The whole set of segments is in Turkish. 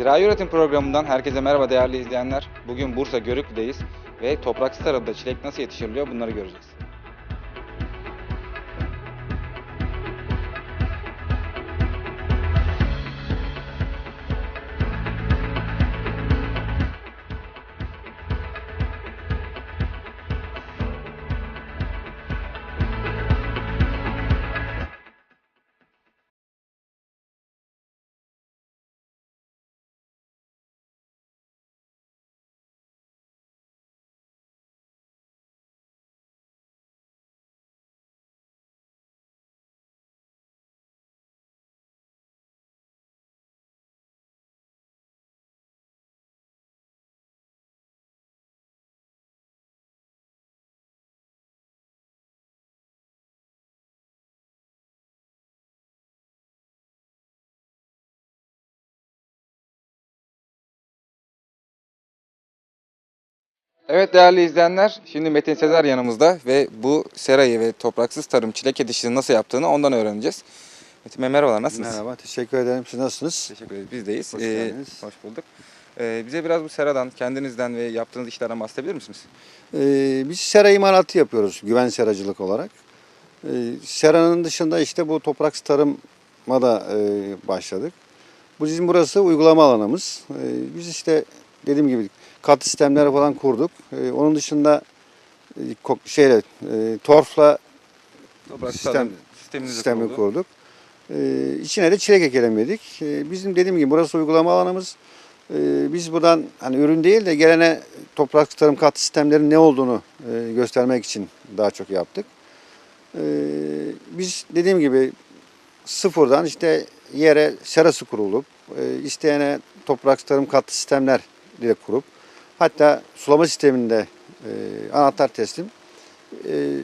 Zirai Üretim Programı'ndan herkese merhaba değerli izleyenler. Bugün Bursa Görüklü'deyiz ve topraksız tarımda çilek nasıl yetiştiriliyor bunları göreceğiz. Evet değerli izleyenler, şimdi Metin Sezer yanımızda ve bu serayı ve topraksız tarım çilek yetiştiricinin nasıl yaptığını ondan öğreneceğiz. Metin Bey merhabalar, nasılsınız? Merhaba, teşekkür ederim. Siz nasılsınız? Teşekkür ederiz, bizdeyiz. Hoş Ee, geldiniz. hoş bulduk. Ee, bize biraz bu seradan, kendinizden ve yaptığınız işlerden bahsedebilir misiniz? Ee, biz sera imalatı yapıyoruz güven seracılık olarak. Ee, seranın dışında işte bu toprak tarıma da e, başladık. Bu bizim burası uygulama alanımız. Ee, biz işte dediğim gibi kat sistemleri falan kurduk. Ee, onun dışında e, şeyle e, torfla Topraksız Sistem- tarım sisteminizi sistemi kurdu. kurduk. Ee, içine de çilek ekelim dedik. Ee, bizim dediğim gibi burası uygulama alanımız. Biz buradan hani ürün değil de gelene toprak tarım kat sistemlerin ne olduğunu e, göstermek için daha çok yaptık. Biz dediğim gibi sıfırdan işte yere serası kurulup e, isteyene toprak tarım kat sistemler ile kurup hatta sulama sisteminde e, anahtar teslim e,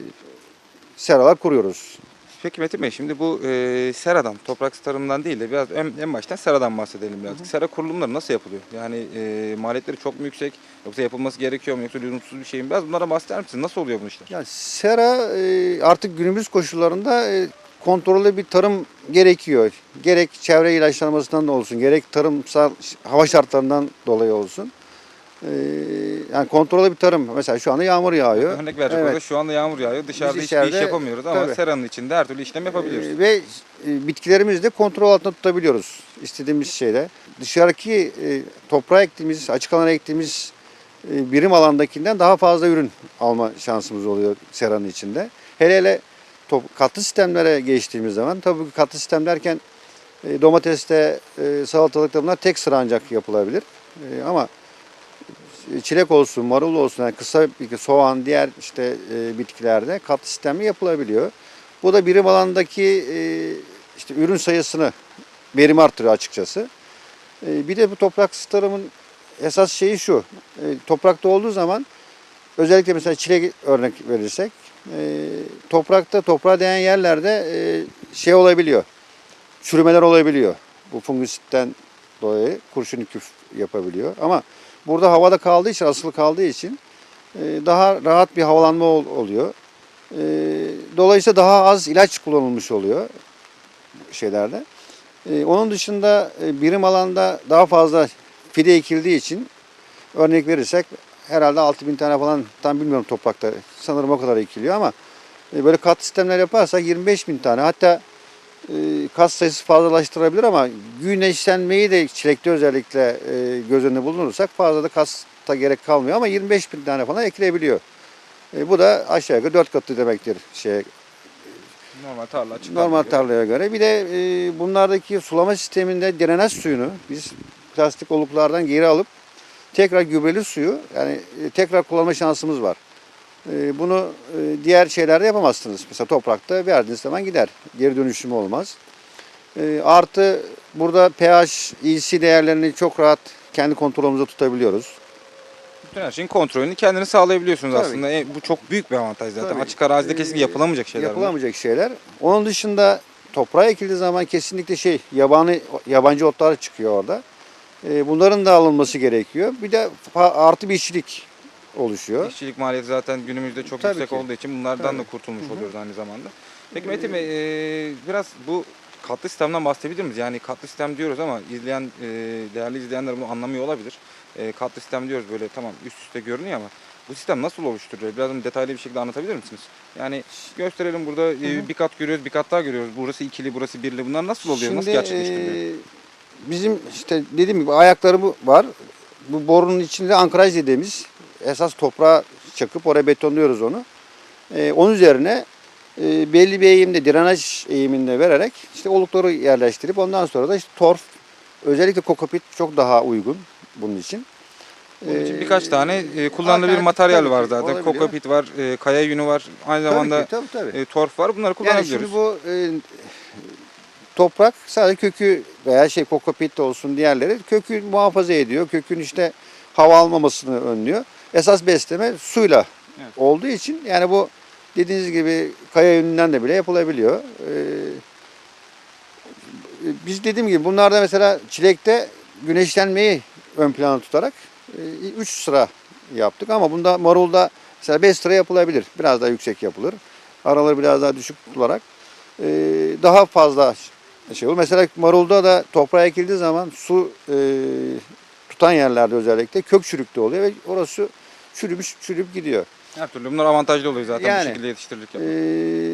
seralar kuruyoruz. Peki Metin Bey, şimdi bu e, seradan, topraksız tarımdan değil de biraz en, en baştan seradan bahsedelim birazcık. Sera kurulumları nasıl yapılıyor? Yani e, maliyetleri çok mu yüksek? Yoksa yapılması gerekiyor mu? Yoksa lüzumsuz bir şey mi? Biraz bunlara bahseder misiniz? Nasıl oluyor bu işler? Ya sera e, artık günümüz koşullarında e, kontrollü bir tarım gerekiyor. Gerek çevre ilaçlamasından da olsun, gerek tarımsal hava şartlarından dolayı olsun. E, yani kontrollü bir tarım. Mesela şu anda yağmur yağıyor. Örnek verecek Evet. olursak şu anda yağmur yağıyor. Dışarıda hiçbir iş yapamıyoruz ama tabii. seranın içinde her türlü işlem yapabiliyoruz. E, ve e, bitkilerimizi de kontrol altında tutabiliyoruz. istediğimiz şeyde. Dışarıki e, toprağa ektiğimiz, açık alana ektiğimiz e, birim alandakinden daha fazla ürün alma şansımız oluyor seranın içinde. Hele hele top, katlı sistemlere geçtiğimiz zaman tabii katlı sistem derken e, domateste, e, salatalıkta bunlar tek sıra ancak yapılabilir. E, ama çilek olsun, marul olsun, yani kısa soğan, diğer işte e, bitkilerde katlı sistemli yapılabiliyor. Bu da birim alandaki e, işte ürün sayısını verim arttırıyor açıkçası. E, bir de bu toprak tarımın esas şeyi şu. E, toprakta olduğu zaman özellikle mesela çilek örnek verirsek e, toprakta toprağa değen yerlerde e, şey olabiliyor. Çürümeler olabiliyor. Bu fungusitten dolayı kurşun küf yapabiliyor. Ama burada havada kaldığı için, asılı kaldığı için e, daha rahat bir havalanma ol- oluyor. E, Dolayısıyla daha az ilaç kullanılmış oluyor şeylerde. E, Onun dışında birim alanda daha fazla fide ekildiği için örnek verirsek herhalde 6000 tane falan tam bilmiyorum toprakta sanırım o kadar ekiliyor ama böyle kat sistemler yaparsak 25 bin tane hatta e, kat sayısı fazlalaştırabilir ama güneşlenmeyi de çilekte özellikle e, göz önünde bulundurursak fazla da kasta gerek kalmıyor ama 25 bin tane falan ekilebiliyor. E, bu da aşağı yukarı 4 katı demektir şey Normal tarla normal tarlaya göre. Bir de e, bunlardaki sulama sisteminde drenaj suyunu biz plastik oluklardan geri alıp tekrar gübreli suyu yani tekrar kullanma şansımız var. E, bunu e, diğer şeylerde yapamazsınız. Mesela toprakta verdiğiniz zaman gider. Geri dönüşümü olmaz. E, artı burada pH, EC değerlerini çok rahat kendi kontrolümüzde tutabiliyoruz. Bütün her şeyin kontrolünü kendiniz sağlayabiliyorsunuz Tabii. aslında. E, bu çok büyük bir avantaj zaten. Tabii. Açık arazide kesinlikle yapılamayacak şeyler. bunlar. Yapılamayacak şeyler. Onun dışında toprağa ekildiği zaman kesinlikle şey yabani yabancı otlar çıkıyor orada. Bunların da alınması gerekiyor. Bir de artı bir işçilik oluşuyor. İşçilik maliyeti zaten günümüzde çok Tabii yüksek ki. olduğu için bunlardan Tabii. da kurtulmuş oluyoruz aynı zamanda. Peki Metin Bey e, biraz bu katlı sistemden bahsedebilir miyiz? Yani katlı sistem diyoruz ama izleyen e, değerli izleyenler bunu anlamıyor olabilir. E, katlı sistem diyoruz böyle tamam üst üste görünüyor ama bu sistem nasıl oluşturuluyor? Biraz detaylı bir şekilde anlatabilir misiniz? Yani gösterelim burada e, bir kat görüyoruz, bir kat daha görüyoruz. Burası ikili, burası birli. Bunlar nasıl oluyor? nasıl gerçekleştiriliyor? e, bizim işte dediğim gibi ayakları bu var. Bu borunun içinde ankraj dediğimiz esas toprağa çakıp oraya betonluyoruz onu. E, onun üzerine e, belli bir eğimde drenaj eğiminde vererek işte olukları yerleştirip ondan sonra da işte torf özellikle kokopit çok daha uygun bunun için. Bunun için E, birkaç tane e, alternatif materyal tabii var zaten. Kokopit var, e, kaya yünü var. Aynı tabii zamanda ki, tabii, tabii. e, torf var. Bunları Yani kullanabiliyoruz. şimdi bu e, toprak sadece kökü veya şey kokopit de olsun diğerleri kökü muhafaza ediyor. Kökün işte hava almamasını önlüyor. Esas besleme suyla Evet. olduğu için yani bu dediğiniz gibi kaya yününden de bile yapılabiliyor. Ee, biz dediğim gibi bunlarda mesela çilekte güneşlenmeyi ön plana tutarak 3 sıra yaptık ama bunda marulda mesela 5 sıra yapılabilir. Biraz daha yüksek yapılır. Araları biraz daha düşük tutularak e, daha fazla şey olur. Mesela marulda da toprağa ekildiği zaman su e, tutan yerlerde özellikle kök çürüklüğü oluyor ve orası çürümüş çürüyüp gidiyor. Her türlü bunlar avantajlı oluyor zaten Yani, bu şekilde yetiştirilirken. Ee,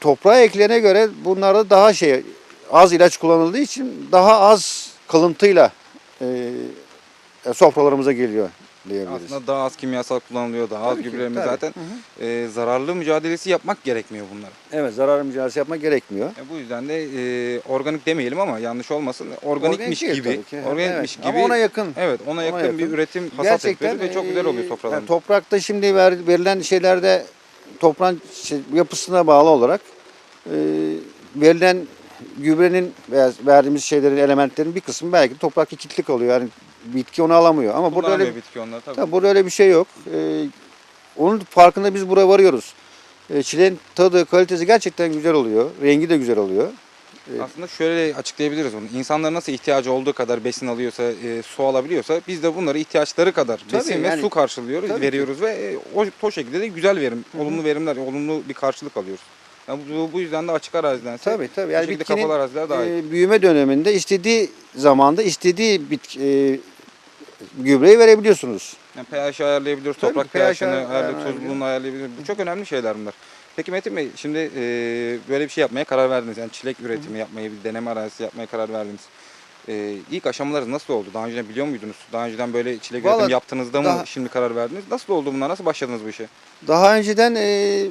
toprağa eklene göre bunlarda daha şey az ilaç kullanıldığı için daha az kalıntıyla e, sofralarımıza geliyor diyebiliriz. Aslında daha az kimyasal kullanılıyor, daha az Tabii ki, gübreleme tabii. zaten. Hı hı. e, zararlı mücadelesi yapmak gerekmiyor bunlara. Evet zarar mücadelesi yapmak gerekmiyor. E, bu yüzden de e, organik demeyelim ama yanlış olmasın. Organikmiş değil gibi. Organikmiş Evet. gibi. Ama ona yakın. Evet ona yakın, yakın. bir üretim hasat yapıyoruz ve çok güzel oluyor e, sofralarımız. yani toprakta şimdi ver- verilen şeylerde toprağın şey- yapısına bağlı olarak e, verilen gübrenin veya verdiğimiz şeylerin elementlerin bir kısmı belki toprakta kilitli kalıyor. Yani bitki onu alamıyor. Ama burada öyle Kullanamıyor bitki onlar tabii. Tabii burada öyle bir şey yok. Ee, onun farkında biz buraya varıyoruz. Ee, çileğin tadı, kalitesi gerçekten güzel oluyor. Rengi de güzel oluyor. Evet. Aslında şöyle açıklayabiliriz bunu. İnsanlar nasıl ihtiyacı olduğu kadar besin alıyorsa, e, su alabiliyorsa biz de bunları ihtiyaçları kadar Tabii, besin ve yani- su karşılıyoruz, Tabii ki. veriyoruz ve e, o, o şekilde de güzel verim, olumlu verimler, olumlu bir karşılık alıyoruz. Yani bu, bu yüzden de açık araziden Tabii tabii. bu Yani şekilde bitkinin kapalı araziler daha iyi. e, büyüme döneminde istediği zamanda istediği bitki, e, gübreyi verebiliyorsunuz. Yani pH ayarlayabiliyoruz, Tabii toprak pH pH'ini ayar- ayarlayabiliyoruz, ayarlayabiliyor. tuzluluğunu ayarlayabiliyoruz. Bu çok önemli şeyler bunlar. Peki Metin Bey şimdi e, böyle bir şey yapmaya karar verdiniz. Yani çilek üretimi yapmayı, bir deneme arazisi yapmaya karar verdiniz. E, ilk aşamaları nasıl oldu? Daha önceden biliyor muydunuz? Daha önceden böyle çilek Vallahi üretimi yaptığınızda mı daha- şimdi karar verdiniz? Nasıl oldu bunlar? Nasıl başladınız bu işe? Daha önceden e,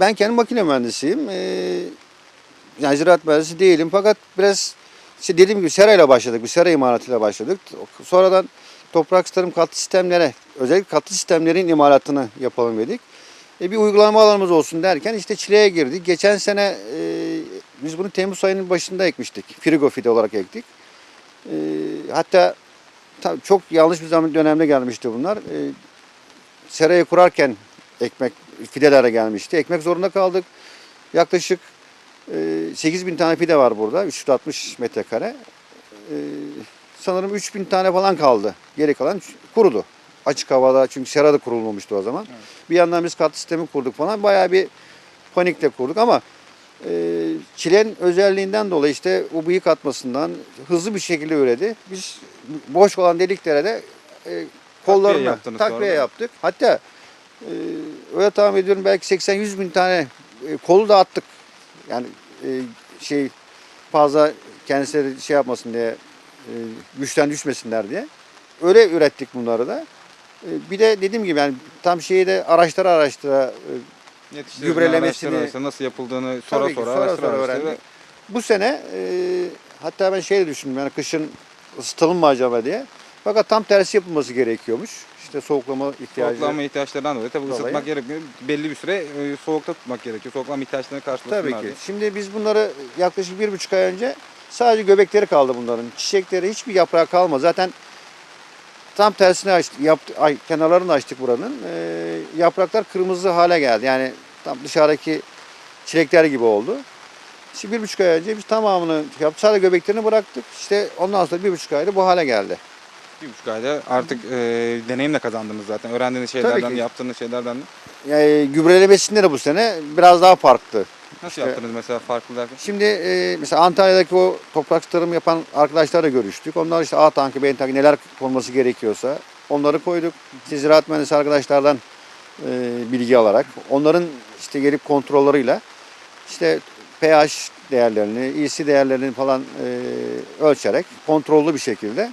ben kendi makine mühendisiyim. E, yani ziraat mühendisi değilim fakat biraz işte dediğim gibi serayla başladık. Bir sera imalatıyla başladık. Sonradan toprak tarım katlı sistemlere, özellikle katlı sistemlerin imalatını yapalım dedik. E, bir uygulama alanımız olsun derken işte çileğe girdik. Geçen sene e, biz bunu Temmuz ayının başında ekmiştik. Frigo olarak ektik. E, hatta tabii çok yanlış bir zaman dönemde gelmişti bunlar. E, serayı kurarken ekmek fidelere gelmişti. Ekmek zorunda kaldık. Yaklaşık e, 8 bin tane fide var burada. 360 metrekare. E, sanırım 3 bin tane falan kaldı. Geri kalan kurudu. Açık havada çünkü sera da kurulmamıştı o zaman. Evet. Bir yandan biz katlı sistemi kurduk falan. Bayağı bir panikle kurduk ama e, çilenin özelliğinden dolayı işte o bıyık atmasından hızlı bir şekilde üredi. Biz boş olan deliklere de e, kollarına yaptınız takviye da. yaptık. Hatta e, öyle tahmin ediyorum belki 80-100 bin tane e, kolu da attık. Yani e, şey fazla kendisi şey yapmasın diye güçten düşmesinler diye. Öyle ürettik bunları da. E, bir de dediğim gibi yani tam şeyi de araştıra araştıra e, Gübrelemesini- araştıra nasıl yapıldığını Tabii ki, sonra sonra araştıra öğrendik. Bu sene e, hatta ben şey de düşündüm yani kışın ısıtalım mı acaba diye. Fakat tam tersi yapılması gerekiyormuş. İşte soğuklama ihtiyacı. Soğuklanma ihtiyaçlarından dolayı tabii Dolayı. ısıtmak gerekmiyor. Belli bir süre e, soğukta tutmak gerekiyor. Soğuklanma ihtiyaçlarını karşılasınlar Tabii ki. diye. Şimdi biz bunları yaklaşık bir buçuk ay önce sadece göbekleri kaldı bunların. Çiçekleri hiçbir yaprağı kalmadı. Zaten tam tersine açtık. Yaptı, ay, kenarlarını açtık buranın. Ee, yapraklar kırmızı hale geldi. Yani tam dışarıdaki çilekler gibi oldu. Şimdi bir buçuk ay önce biz tamamını yaptık. Sadece göbeklerini bıraktık. İşte ondan sonra bir buçuk ayda bu hale geldi. Bir buçuk ayda artık e, deneyimle kazandınız zaten. Öğrendiğiniz şeylerden, yaptığınız şeylerden de. Yani gübrelemesinde de bu sene biraz daha farklı Nasıl yaptınız mesela farklı derken? Şimdi e, mesela Antalya'daki o toprak tarım yapan arkadaşlarla görüştük. Onlar işte A tankı, B tankı neler konması gerekiyorsa onları koyduk. İşte ziraat mühendisi arkadaşlardan e, bilgi alarak onların işte gelip kontrolleriyle işte pH değerlerini, EC değerlerini falan e, ölçerek kontrollü bir şekilde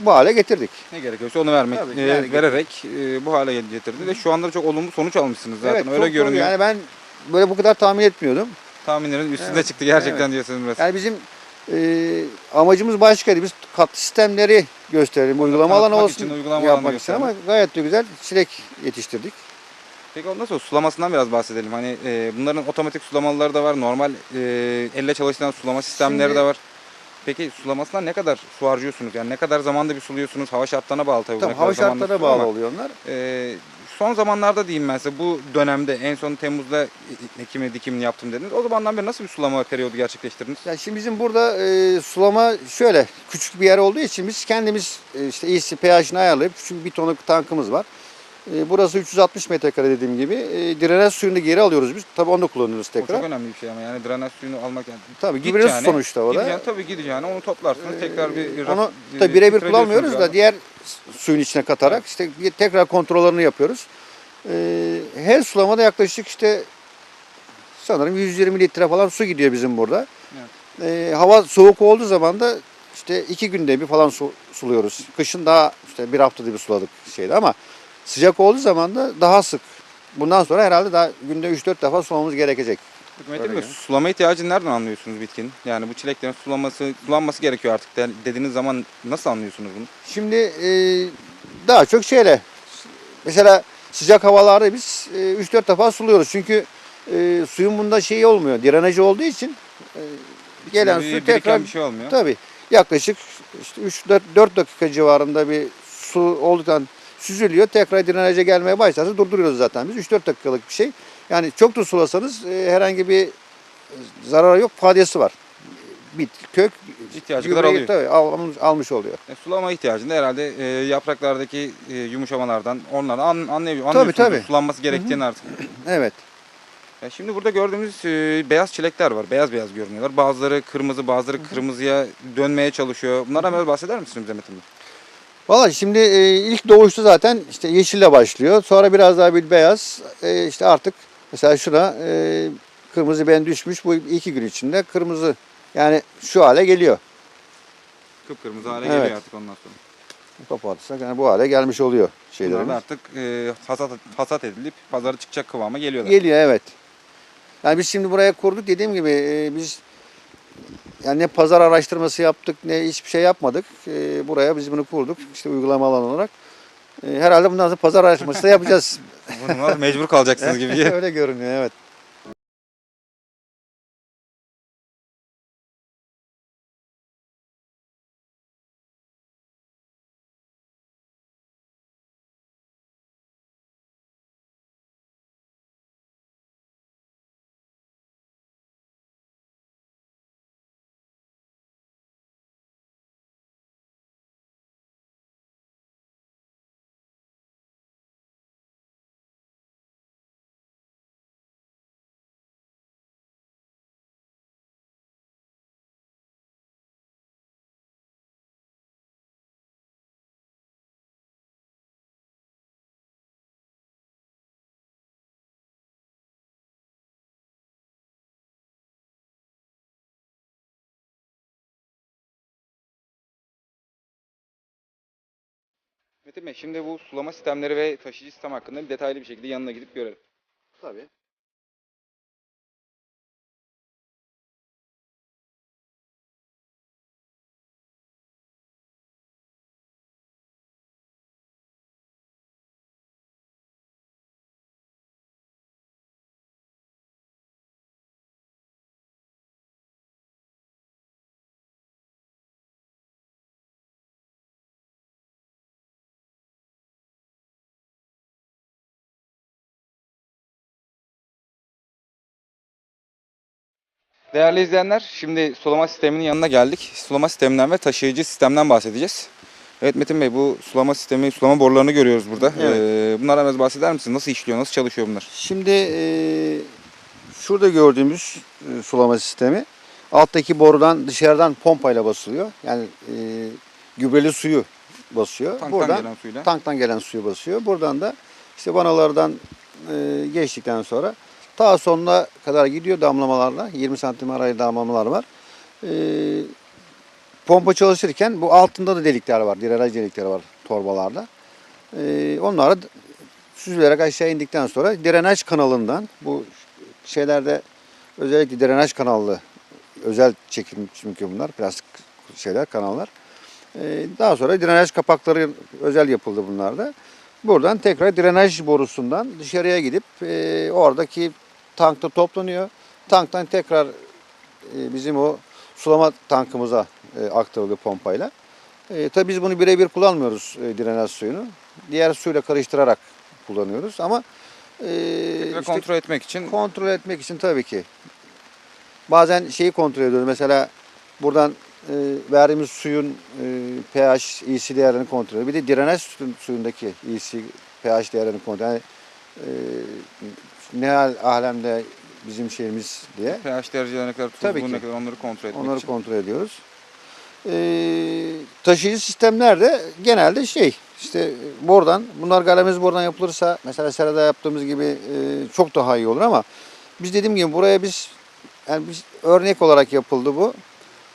bu hale getirdik. Ne gerekiyorsa onu vermek, Tabii, e, yani- vererek e, bu hale getirdi ve şu anda da çok olumlu sonuç almışsınız zaten. Öyle çok doğru. görünüyor. Yani ben böyle bu kadar tahmin etmiyordum. Tahminlerin üstünde Evet, çıktı gerçekten evet. diyorsunuz biraz. Yani bizim e, amacımız başkaydı. Biz katlı sistemleri gösterelim. Uygulama alanı olsun için, uygulama yapmak için ama gayet de güzel çilek yetiştirdik. Peki ondan sonra sulamasından biraz bahsedelim. Hani e, bunların otomatik sulamaları da var. Normal e, elle çalışılan sulama sistemleri Şimdi- de var. Peki sulamasından ne kadar su harcıyorsunuz? Yani ne kadar zamanda bir suluyorsunuz? Hava şartlarına bağlı tabii. Tabii hava şartlarına bağlı oluyor onlar. e, son zamanlarda diyeyim ben size bu dönemde en son Temmuz'da ekimi dikimini yaptım dediniz. O zamandan beri nasıl bir sulama periyodu gerçekleştirdiniz? Yani şimdi bizim burada e, sulama şöyle küçük bir yer olduğu için biz kendimiz e, işte EC pH'ini ayarlayıp küçük bir tonluk tankımız var. E, burası 360 metrekare dediğim gibi. E, drenaj suyunu geri alıyoruz biz. Tabii onu da kullanıyoruz O çok tekrar. önemli bir şey ama yani drenaj suyunu almak yani. Tabii Gideceğine- su sonuçta o da. Gideceğine, tabii gideceğine onu toplarsınız tekrar bir Ee, Onu tabii birebir kullanmıyoruz da diğer suyun içine katarak işte bir tekrar kontrollerini yapıyoruz. Ee, her sulamada yaklaşık işte sanırım 120 litre falan su gidiyor bizim burada. Ee, hava soğuk olduğu zaman da işte iki günde bir falan su, suluyoruz. Kışın daha işte bir haftada bir suladık şeyde ama sıcak olduğu zaman da daha sık. Bundan sonra herhalde daha günde 3-4 defa sulamamız gerekecek. Yani. sulama ihtiyacını nereden anlıyorsunuz bitkinin? Yani bu çileklerin sulaması, sulanması gerekiyor artık de- dediğiniz zaman nasıl anlıyorsunuz bunu? Şimdi e, daha çok şeyle mesela sıcak havalarda biz e, 3-4 defa suluyoruz. Çünkü e, suyun bunda şeyi olmuyor. Direneci olduğu için e, gelen su tekrar bir şey olmuyor. tabii yaklaşık işte 3-4 dakika civarında bir su olduktan süzülüyor. Tekrar direnece gelmeye başlarsa durduruyoruz zaten biz. 3-4 dakikalık bir şey. Yani çok da sulasanız e, herhangi bir zararı yok. Faydası var. Bit, kök İhtiyacı kadar alıyor. tabii almış, almış oluyor. E, sulama ihtiyacını da herhalde e, yapraklardaki e, yumuşamalardan onları an, anlayabiliyor. Tabii, tabii. Sulanması gerektiğini artık. Evet. Ya şimdi burada gördüğümüz e, beyaz çilekler var. Beyaz beyaz görünüyorlar. Bazıları kırmızı, bazıları kırmızıya dönmeye çalışıyor. Bunlardan biraz bahseder misiniz bize Metin Bey? Valla şimdi e, ilk doğuşta zaten işte yeşille başlıyor. Sonra biraz daha bir beyaz. E, işte artık mesela şuna e, kırmızı ben düşmüş. Bu iki gün içinde kırmızı yani şu hale geliyor. Kıpkırmızı hale Evet. geliyor artık ondan sonra. Kapatırsak yani bu hale gelmiş oluyor Bunlar şeylerimiz. da artık e, hasat, hasat edilip pazara çıkacak kıvama geliyorlar. Geliyor evet. Yani biz şimdi buraya kurduk dediğim gibi e, biz yani ne pazar araştırması yaptık ne hiçbir şey yapmadık. E, buraya biz bunu kurduk işte uygulama alanı olarak. E, herhalde bundan sonra pazar araştırması da yapacağız. Bunlar mecbur kalacaksınız gibi. Öyle görünüyor evet. Metin Bey şimdi bu sulama sistemleri ve taşıyıcı sistem hakkında detaylı bir şekilde yanına gidip görelim. Tabii. Değerli izleyenler, şimdi sulama sisteminin yanına geldik. Sulama sisteminden ve taşıyıcı sistemden bahsedeceğiz. Evet Metin Bey, bu sulama sistemi, sulama borularını görüyoruz burada. Evet. Ee, bunlardan biraz bahseder misiniz? Nasıl işliyor, nasıl çalışıyor bunlar? Şimdi e, şurada gördüğümüz e, sulama sistemi alttaki borudan dışarıdan pompayla basılıyor. Yani e, gübreli suyu basıyor. Tanktan Buradan gelen suyla. tanktan gelen suyu basıyor. Buradan da işte vanalardan e, geçtikten sonra ta sonuna kadar gidiyor damlamalarla. 20 santim arayla damlamalar var. E, pompa çalışırken bu altında da delikler var. Direnaj delikleri var torbalarda. E, onlara d- süzülerek aşağı indikten sonra drenaj kanalından bu şeylerde özellikle drenaj kanallı özel çekim çünkü bunlar plastik şeyler kanallar. Ee, Daha sonra drenaj kapakları özel yapıldı bunlarda. Buradan tekrar drenaj borusundan dışarıya gidip e, oradaki tankta toplanıyor. Tanktan tekrar e, bizim o sulama tankımıza e, aktarılıyor pompayla. E, tabii biz bunu birebir kullanmıyoruz e, drenaj suyunu. Diğer suyla karıştırarak kullanıyoruz ama e, işte kontrol etmek için kontrol etmek için tabii ki. Bazen şeyi kontrol ediyoruz. Mesela buradan e, verdiğimiz suyun e, pH, EC değerlerini kontrol ediyoruz. Bir de direnç su- suyundaki EC, pH değerlerini kontrol ediyoruz. Yani, e, ne hal alemde bizim şeyimiz diye pH dereceleri ne kadar Tabii tuzlu ki. ne kadar onları kontrol etmek onları için. kontrol ediyoruz. E, taşıyıcı sistemler de genelde şey işte buradan bunlar galemiz buradan yapılırsa mesela serada yaptığımız gibi e, çok daha iyi olur ama biz dediğim gibi buraya biz yani biz örnek olarak yapıldı bu.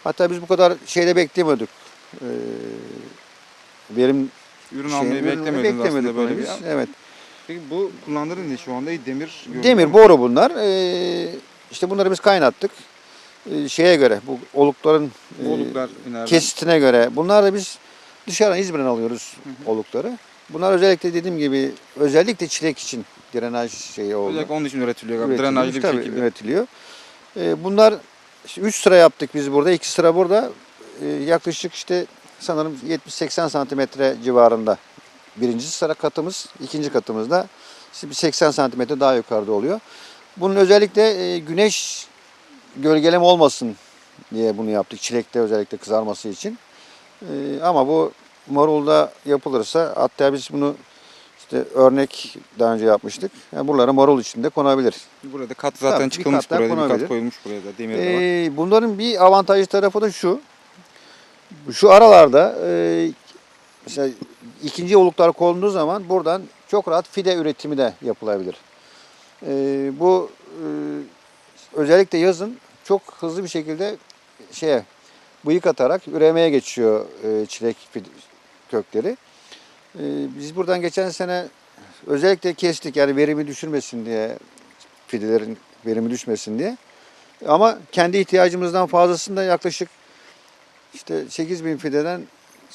Hatta biz bu kadar şeyde beklemiyorduk. E, verim Ürün şeyini- almayı ürünü beklemiyordunuz aslında böyle bunu bir. biz. Evet. Peki bu kullandığınız ne şu anda? Demir. gördüm. Demir boru bunlar. E, işte bunları biz kaynattık. E, şeye göre bu olukların e, Oluklar inerden. kesitine göre. Bunlar da biz dışarıdan İzmir'den alıyoruz olukları. Bunlar özellikle dediğim gibi özellikle çilek için drenaj şeyi oldu. Özellikle onun için üretiliyor galiba. Drenajlı bir tabii, şekilde. üretiliyor. Ee, bunlar 3 sıra yaptık biz burada. 2 sıra burada. Ee, yaklaşık işte sanırım 70-80 santimetre civarında. Birinci sıra katımız, ikinci katımızda işte bir 80 santimetre daha yukarıda oluyor. Bunun özellikle e, güneş gölgeleme olmasın diye bunu yaptık. Çilekte özellikle kızarması için. Ee, ama bu marulda yapılırsa hatta biz bunu işte örnek daha önce yapmıştık. Yani buralara marul içinde konabilir. Burada kat zaten Tabii, çıkılmış buraya da bir kat konabilir. koyulmuş buraya da. Demir. Ee, bunların bir avantajlı tarafı da şu. Şu aralarda e, mesela ikinci oluklar konulduğu zaman buradan çok rahat fide üretimi de yapılabilir. E, bu e, özellikle yazın çok hızlı bir şekilde şeye bıyık atarak üremeye geçiyor e, çilek kökleri. E, biz buradan geçen sene özellikle kestik yani verimi düşürmesin diye fidelerin verimi düşmesin diye. Ama kendi ihtiyacımızdan fazlasında yaklaşık işte 8 bin fideden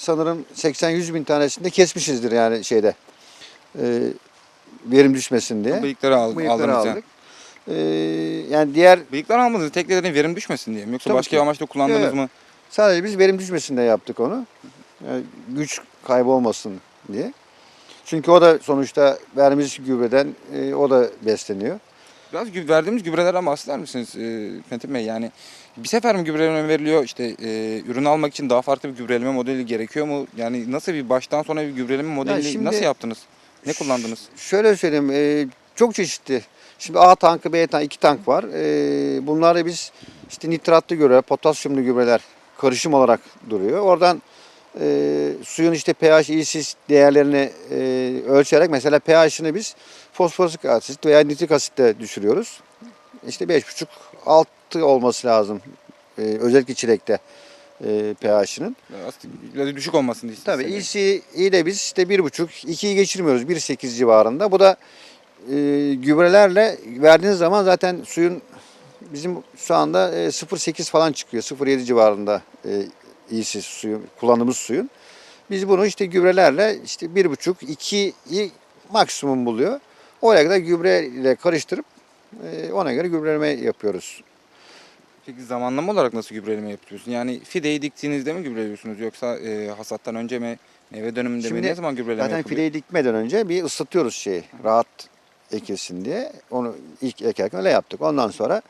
sanırım 80-100 bin tanesini de kesmişizdir yani şeyde. Ee, verim düşmesin diye. Bıyıkları al, Bıyıkları aldınız aldık. Ee, yani diğer Bıyıklar almadınız. Teknelerin verim düşmesin diye mi? Yoksa Tabii başka ki. bir amaçla kullandınız Evet. mı? sadece biz verim düşmesin diye yaptık onu. Yani güç kaybı olmasın diye. Çünkü o da sonuçta verdiğimiz gübreden e, o da besleniyor. Biraz verdiğimiz gübrelerden bahseder misiniz e, Metin Bey? Yani bir sefer mi gübreleme veriliyor? İşte e, ürün almak için daha farklı bir gübreleme modeli gerekiyor mu? Yani nasıl bir baştan sona bir gübreleme modeli şimdi- nasıl yaptınız? Ne kullandınız? Şöyle söyleyeyim, e, çok çeşitli. Şimdi A tankı, B tankı, iki tank var. E, bunları biz işte nitratlı gübre, potasyumlu gübreler karışım olarak duruyor. Oradan e, suyun işte pH, EC değerlerini e, ölçerek mesela pH'ini biz fosforik asit veya nitrik asitle düşürüyoruz. İşte 5,5 6 olması lazım. E, özellikle çilekte e, pH'inin. Biraz düşük olmasın diye. Tabii isteniyor. EC'yi de biz işte 1,5, 2'yi geçirmiyoruz. 1,8 civarında. Bu da e, gübrelerle verdiğiniz zaman zaten suyun bizim şu anda e, 0,8 falan çıkıyor. 0,7 civarında e, EC suyu, kullandığımız suyun. Biz bunu işte gübrelerle işte 1,5, 2'yi maksimum buluyor. Oraya kadar gübreyle karıştırıp e, ona göre gübreleme yapıyoruz. Peki zamanlama olarak nasıl gübreleme yapıyorsun? Yani fideyi diktiğinizde mi gübreliyorsunuz yoksa e, hasattan önce mi, meyve döneminde Şimdi mi? Ne zaman gübreleme Zaten yapılıyor? fideyi dikmeden önce bir ıslatıyoruz şeyi. Rahat ekilsin diye. Onu ilk ekerken öyle yaptık. Ondan sonra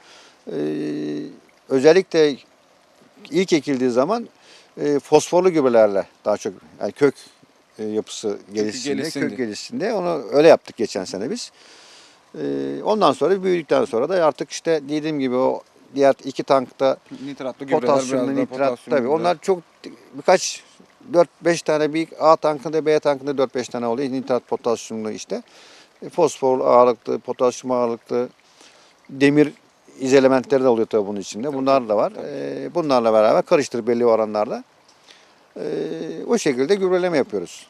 e, özellikle ilk ekildiği zaman e, fosforlu gübrelerle daha çok yani kök yapısı gelişsin, gelişsin kök gelişsin diye onu öyle yaptık geçen sene biz. Ee, ondan sonra büyüdükten sonra da artık işte dediğim gibi o diğer iki tankta Nitratlı potasyumlu, nitrat potasyumlu tabii. Onlar çok birkaç 4-5 tane bir A tankında B tankında 4-5 tane oluyor. Nitrat potasyumlu işte. E, Fosfor ağırlıklı, potasyum ağırlıklı, demir izelementleri de oluyor tabii bunun içinde. Bunlar da var. E, bunlarla beraber karıştırıp belli oranlarda. E, o şekilde gübreleme yapıyoruz.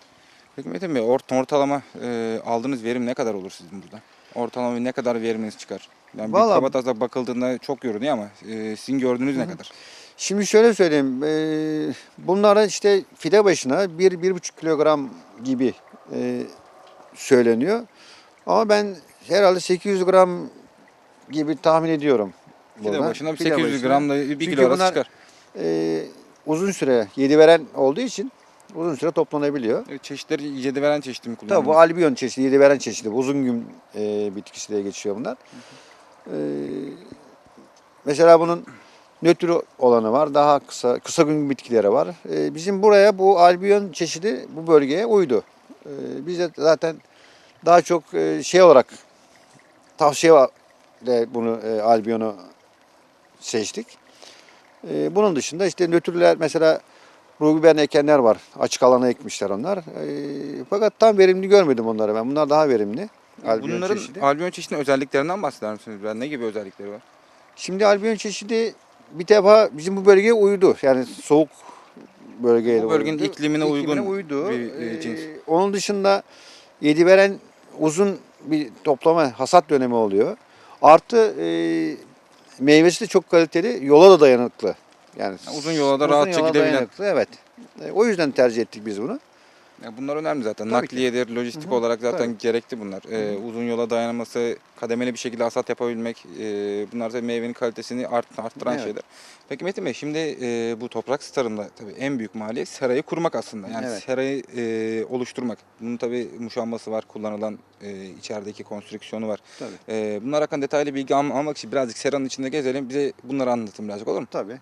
Peki Metin Bey ort- ortalama e, aldığınız verim ne kadar olur sizin burada? Ortalama ne kadar veriminiz çıkar? Yani Vallahi- bir kabataslak bakıldığında çok görünüyor ama e, sizin gördüğünüz ne kadar? Şimdi şöyle söyleyeyim. E, bunlara işte fide başına 1-1,5 kilogram gibi e, söyleniyor. Ama ben herhalde 800 gram gibi tahmin ediyorum. Fide burada. başına bir Fide 800 başına. gramla 1 Çünkü kilo arası bunlar- çıkar. E, uzun süre yedi veren olduğu için uzun süre toplanabiliyor. E, Çeşitleri yedi veren çeşidi mi Tabii kullanıyorsunuz? bu albiyon çeşidi, yedi veren çeşidi. Uzun gün e, bitkisi diye geçiyor bunlar. E, mesela bunun nötr olanı var. Daha kısa kısa gün bitkileri var. E, bizim buraya bu albiyon çeşidi bu bölgeye uydu. E, biz de zaten daha çok e, şey olarak tavsiye de bunu e, albiyonu seçtik. E, bunun dışında işte nötrler mesela Rubiben ekenler var. Açık alana ekmişler onlar. E, fakat tam verimli görmedim onları ben. Bunlar daha verimli. Albiyon Bunların çeşidi. albiyon çeşidinin özelliklerinden bahseder misiniz? Ben ne gibi özellikleri var? Şimdi albiyon çeşidi bir defa bizim bu bölgeye uydu. Yani soğuk bölgeye Bu bölgenin uydu. iklimine uygun uydu. bir, e, Ee, cins. Onun dışında yedi veren uzun bir toplama hasat dönemi oluyor. Artı e, meyvesi de çok kaliteli, yola da dayanıklı. Yani Ha, uzun yola da rahatça gidebilen. dayanıklı, Evet. E, o yüzden tercih ettik biz bunu. Ya bunlar önemli zaten. Tabii ki. Nakliyedir, lojistik Hı hı, olarak zaten tabii. gerekli bunlar. Ee, uzun yola dayanması, kademeli bir şekilde hasat yapabilmek, e, bunlar da meyvenin kalitesini art, arttıran Evet. şeyler. Peki Metin Bey şimdi e, bu toprak starında tabii en büyük maliyet serayı kurmak aslında. Yani Evet. serayı e, oluşturmak. Bunun tabii muşambası var, kullanılan e, içerideki konstrüksiyonu var. Tabii. E, bunlar hakkında detaylı bilgi al- almak için birazcık seranın içinde gezelim. Bize bunları anlatın birazcık olur mu? Tabii.